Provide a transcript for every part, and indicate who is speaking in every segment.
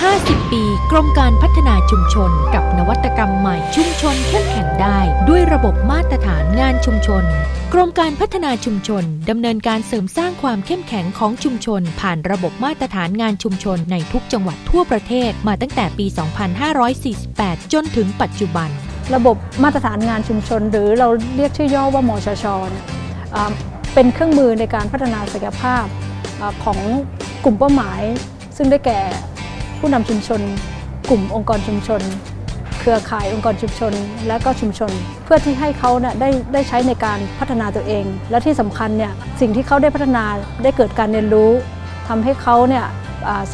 Speaker 1: 50 ปีกรมการพัฒนาชุมชน กับนวัตกรรมใหม่ชุมชนเข้มแข็งได้ ด้วยระบบมาตรฐานงานชุมชน กรมการพัฒนาชุมชนดำเนินการเสริมสร้างความเข้มแข็งของชุมชน ผ่านระบบมาตรฐานงานชุมชนในทุกจังหวัดทั่วประเทศมาตั้งแต่ปี 2548 จนถึงปัจจุบัน
Speaker 2: ระบบมาตรฐานงานชุมชน หรือเราเรียกชื่อย่อว่ามชชเนี่ยอ่าเป็นเครื่องมือในการพัฒนาศักยภาพของกลุ่มเป้าหมาย ซึ่งได้แก่ ผู้นำชุมชน กลุ่มองค์กรชุมชน เครือข่ายองค์กรชุมชน และก็ชุมชน เพื่อที่ให้เขาเนี่ยได้ได้ใช้ในการพัฒนาตัวเอง และที่สำคัญเนี่ยสิ่งที่เขาได้พัฒนาได้เกิดการเรียนรู้ทำให้เขาเนี่ย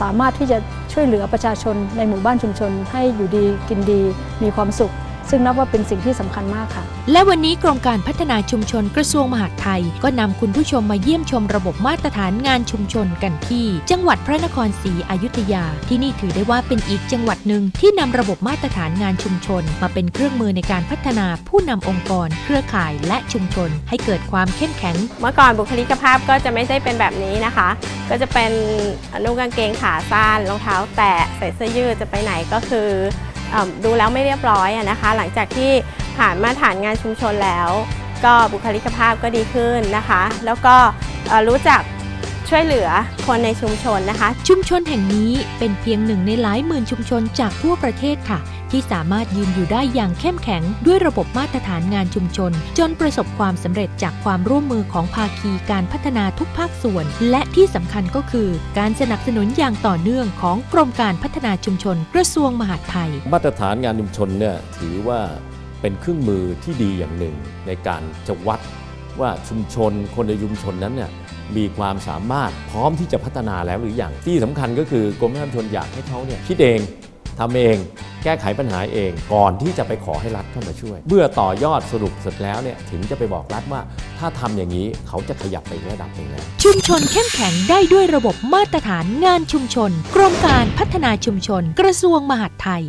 Speaker 2: สามารถที่จะช่วยเหลือประชาชนในหมู่บ้านชุมชน ให้อยู่ดีกินดีมีความสุข ซึ่งนับว่าเป็นสิ่งที่สำคัญมากค่ะ
Speaker 1: และวันนี้กรมการพัฒนาชุมชนกระทรวงมหาดไทย ก็นำคุณผู้ชมมาเยี่ยมชมระบบมาตรฐานงานชุมชนกันที่ จังหวัดพระนครศรีอยุธยา ที่นี่ถือได้ว่าเป็นอีกจังหวัดหนึ่งที่นำระบบมาตรฐานงานชุมชน มาเป็นเครื่องมือในการพัฒนาผู้นำองค์กร เครือข่ายและชุมชน ให้เกิดความเข้มแข็ง
Speaker 3: เมื่อก่อนบุคลิกภาพก็จะไม่ได้เป็นแบบนี้นะคะ ก็จะเป็นนุ่งกางเกงขาสั้นรองเท้า แตะใส่เสื้อยืดจะไปไหนก็คือเอม ดูแล้วไม่เรียบร้อยนะคะ หลังจากที่ผ่านมาตรฐานงานชุมชนแล้ว ก็บุคลิกภาพก็ดีขึ้นนะคะ แล้วก็รู้จัก ช่วยเหลือคนในชุมชนนะคะ
Speaker 1: ชุมชนแห่งนี้เป็นเพียงหนึ่งในหลายหมื่นชุมชนจากทั่วประเทศค่ะ ที่สามารถยืนอยู่ได้อย่างเข้มแข็ง ด้วยระบบมาตรฐานงานชุมชน จนประสบความสำเร็จจากความร่วมมือของภาคีการพัฒนาทุกภาคส่วน และที่สำคัญก็คือ การสนับสนุนอย่างต่อเนื่องของกรมการพัฒนาชุมชนกระทรวงมหาดไทย
Speaker 4: มาตรฐานงานชุมชนเนี่ยถือว่าเป็นเครื่องมือที่ดีอย่างหนึ่งในการจะวัด ว่าชุมชนคนในชุมชนนั้นเนี่ยมีความสามารถพร้อมที่จะพัฒนาแล้วหรืออยังที่สำคัญก็คือกรมพัฒนาชุมชนอยากให้เขาเนี่ยคิดเองทำเองแก้ไขปัญหาเองก่อนที่จะไปขอให้รัฐเข้ามาช่วย เมื่อต่อยอดสรุปเสร็จแล้วเนี่ยถึงจะไปบอกรัฐว่า ถ้าทำอย่างนี้เขาจะขยับไประดับหนึ่งแล้ว
Speaker 1: ชุมชนเข้มแข็งได้ด้วยระบบมาตรฐานงานชุมชน กรมการพัฒนาชุมชน กระทรวงมหาดไทย